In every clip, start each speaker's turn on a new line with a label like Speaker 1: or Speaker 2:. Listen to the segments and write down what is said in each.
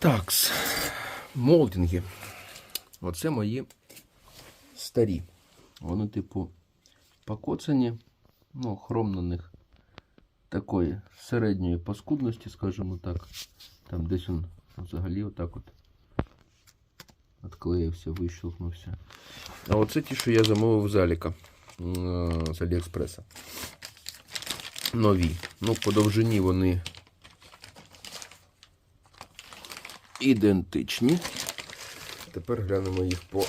Speaker 1: Так, молдинги. Оце мої старі. Вони, типу, покоцані. Ну, хром на них такої середньої паскудності, скажімо так. Там десь він взагалі отак от відклеївся, вищелкнувся. А оце ті, що я замовив з Аліка з Аліекспреса. Нові. Ну, по довжині вони ідентичні. Тепер глянемо їх по,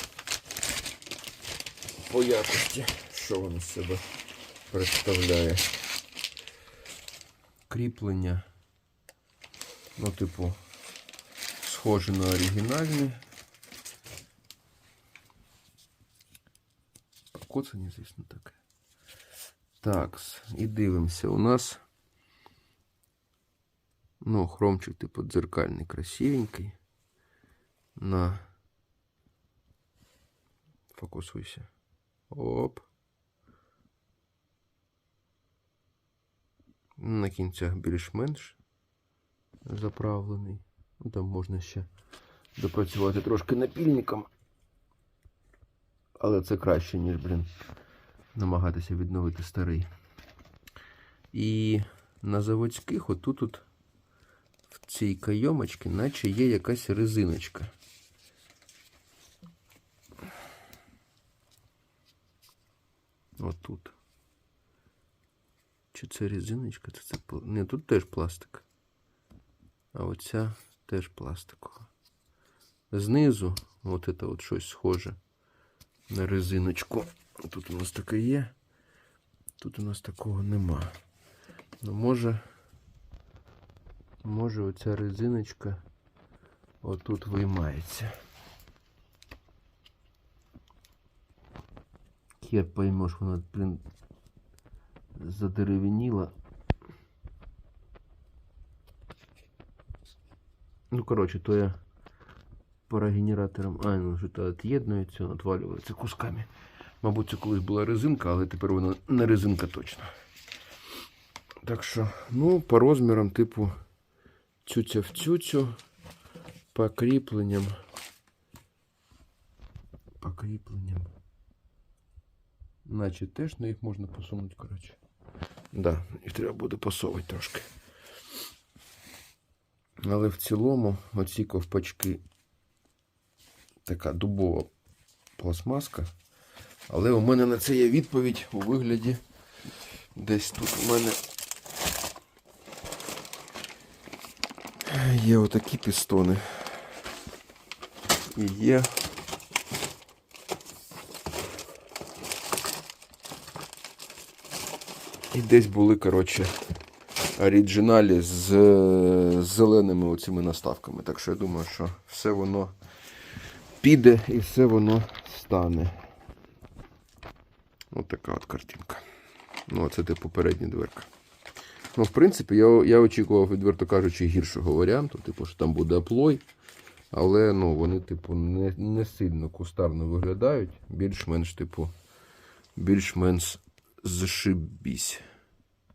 Speaker 1: по якості, що воно з себе представляє. Кріплення. Ну, типу, схоже на оригінальне. Покоцані, звісно, таке. Так, і дивимося. У нас Ну, хромчик типу дзеркальний, красивенький. На. Фокусуйся. Оп. На кінцях більш-менш заправлений. Там можна ще допрацювати трошки напільником. Але це краще, ніж, блін, намагатися відновити старий. І на заводських отут от в цій кайомочці, наче є якась резиночка. Отут. Чи це резиночка? Це, це... Ні, тут теж пластик. А оця теж пластикова. Знизу от це от щось схоже на резиночку. Тут у нас таке є. Тут у нас такого нема. Ну, може. Може оця резиночка отут виймається. Хер поймеш, вона, блін, задеревеніла. Ну, коротше, то я парогенератором. А, ну що то від'єднується, відвалюється кусками. Мабуть, це колись була резинка, але тепер вона не резинка точно. Так що, ну, по розмірам, типу, цюця в цюцю, по кріпленням. По кріпленням. Наче теж на їх можна посунути, коротше. Да, їх треба буде посовувати трошки. Але в цілому оці ковпачки така дубова пластмаска. Але у мене на це є відповідь у вигляді. Десь тут у мене є отакі пістони. І є. І десь були, коротше, оригіналі з, з зеленими оцими наставками. Так що я думаю, що все воно піде і все воно стане. Ось така от картинка. Ну, а це типу передня дверка. Ну, в принципі, я, я очікував, відверто кажучи, гіршого варіанту, типу, що там буде аплой. Але ну, вони, типу, не, не сильно кустарно виглядають. Більш-менш, типу, більш-менш зашибісь.